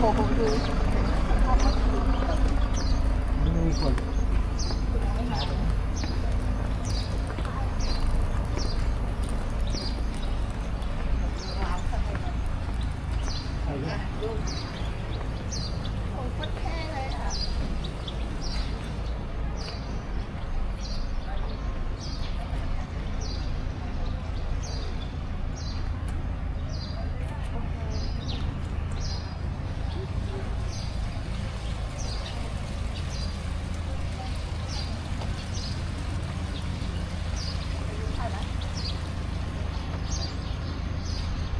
ดูไม่มีคน โอ้โหโคตรเท่เลยอะ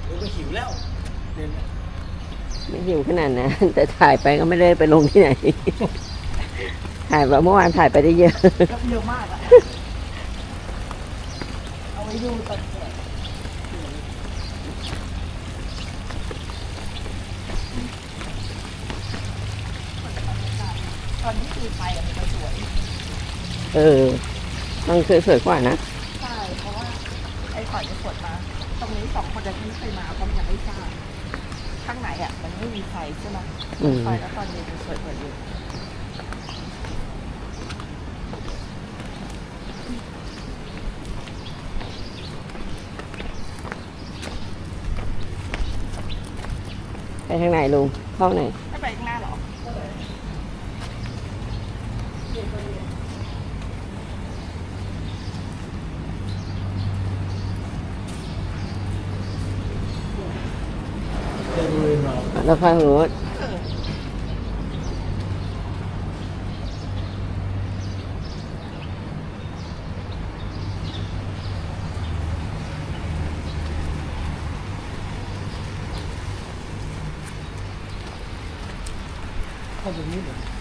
เดี๋ย วก็หิวแล้วเดินไม่หิวขนาดนะแต่ถ่ายไปก็ไม่ได้ไปลงที่ไหน ถ่ายว่าเมื่อวานถ่ายไปได้เยอะ ก็เยอะมากอะเอาไว้ดูตอนแก่ตอนที่คือไฟอะมันจะสวย เออ มันเคยสวยกว่านะ ใช่ เพราะว่าไอ้ก่อนจะสดมา ตรงนี้สองคนจะไม่เคยมาเพราะมันยังไม่ทราบข้างไหนอะ มันไม่มีไฟใช่ไหมอืม ไฟแล้วตอนเย็นมันสวยกว่าอยู่ไปทางไหนลุงเข้าไหน ไม่ไปข้างหน้าหรอ เดินบริ เวณเราแล้วข้างรถเข้าตรงนี้เหรอ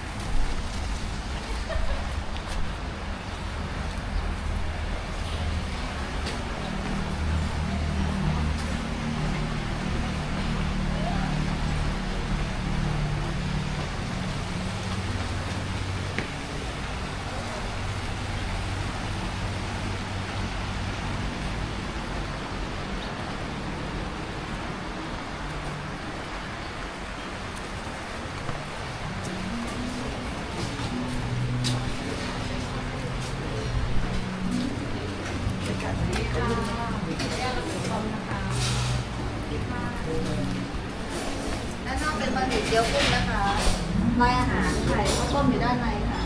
ต้มอยู่ด้านในค่ะ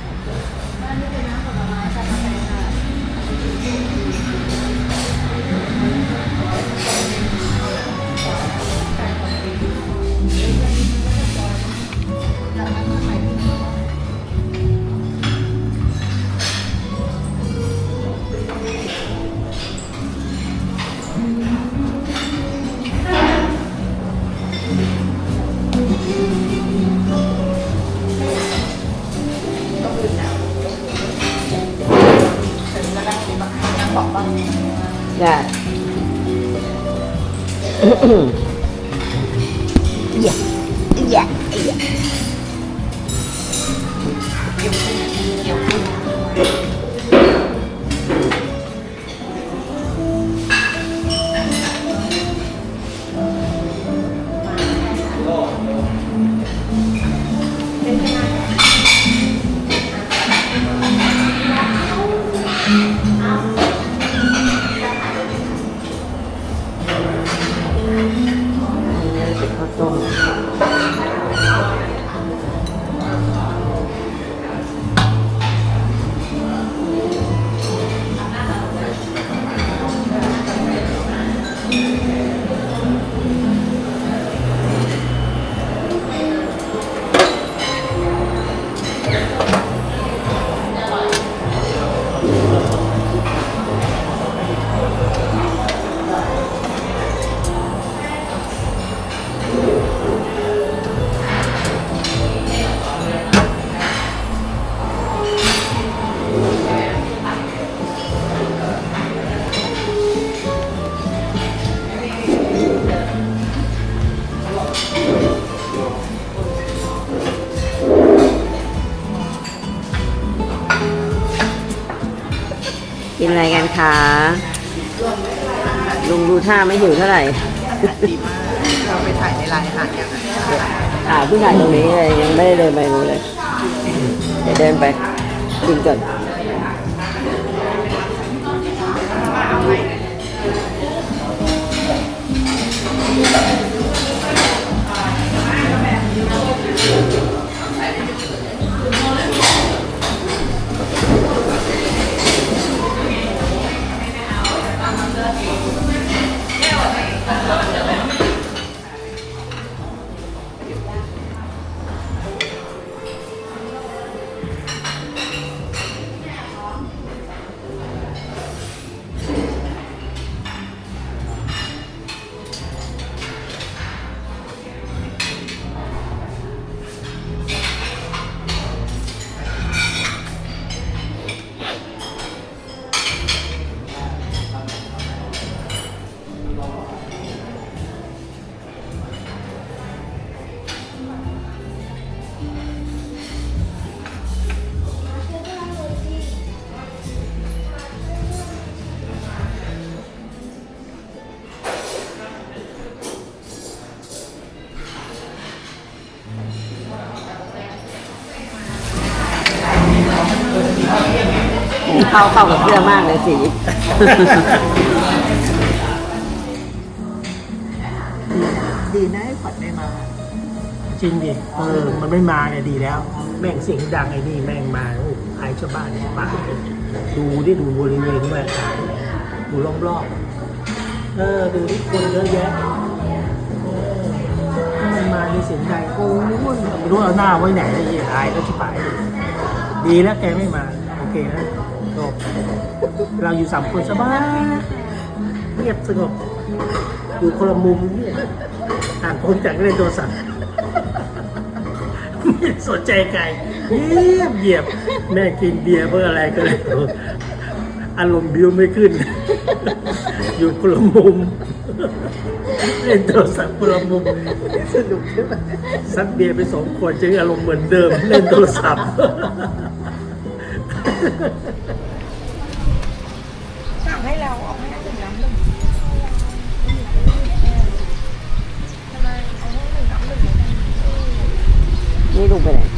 ด้านนี้เป็นน้ำผลไม้ชากาแฟค่ะ ได้อย่าอย่าอย่าข้าวต้ม อะไรกันคะลุงดูท่าไม่หิวเท่าไหร่ดีมากเราไปถ่ายในร้านอาหารอย่างนั้นอ่าผู้ชายตรงนี้เลยยังไม่ได้เดินไปรู้เลย เดี๋ยวเดินไปกินก่อน เข้าเข้ากับเสื้อมากเลยสี ดีนะไอ้ขวัญไม่มาจริงดิเออ มันไม่มาเนี่ยดีแล้ว แม่งเสียงดังไอ้นี่แม่งมาโอ้หายชาวบ้านเนี่ยป่าดูดิดูบริเวณแม่ขายดูรอบๆเออดูที่คนเยอะแยะเออถ้ามันมาในเสียงดังโอ้ยไม่รู้เอาหน้าไว้ไหนไอ้เหี้ยอายก็ชิบหาย ดีแล้วแกไม่มา โอเคนะ จบเราอยู่สามคนสบายเงียบสงบ อยู่คนละมุมเนี่ยต่างคนต่างเล่นโทรศัพท์ไม่สนใจใครเยียบเหยียบ แม่กินเบียร์เพื่ออะไรก็เลยอารมณ์บิวไม่ขึ้น อยู่คนละมุม เล่นโทรศัพท์คนละมุมสนุกใช่ไหมซัดเบียร์ไปสองคนจึงอารมณ์เหมือนเดิม เล่นโทรศัพท์ สั่งให้เราเอาให้หนึ่งน้ำหนึ่งทำไมเอาให้หนึ่งน้ำหนึ่งนี่ลุงไปไหน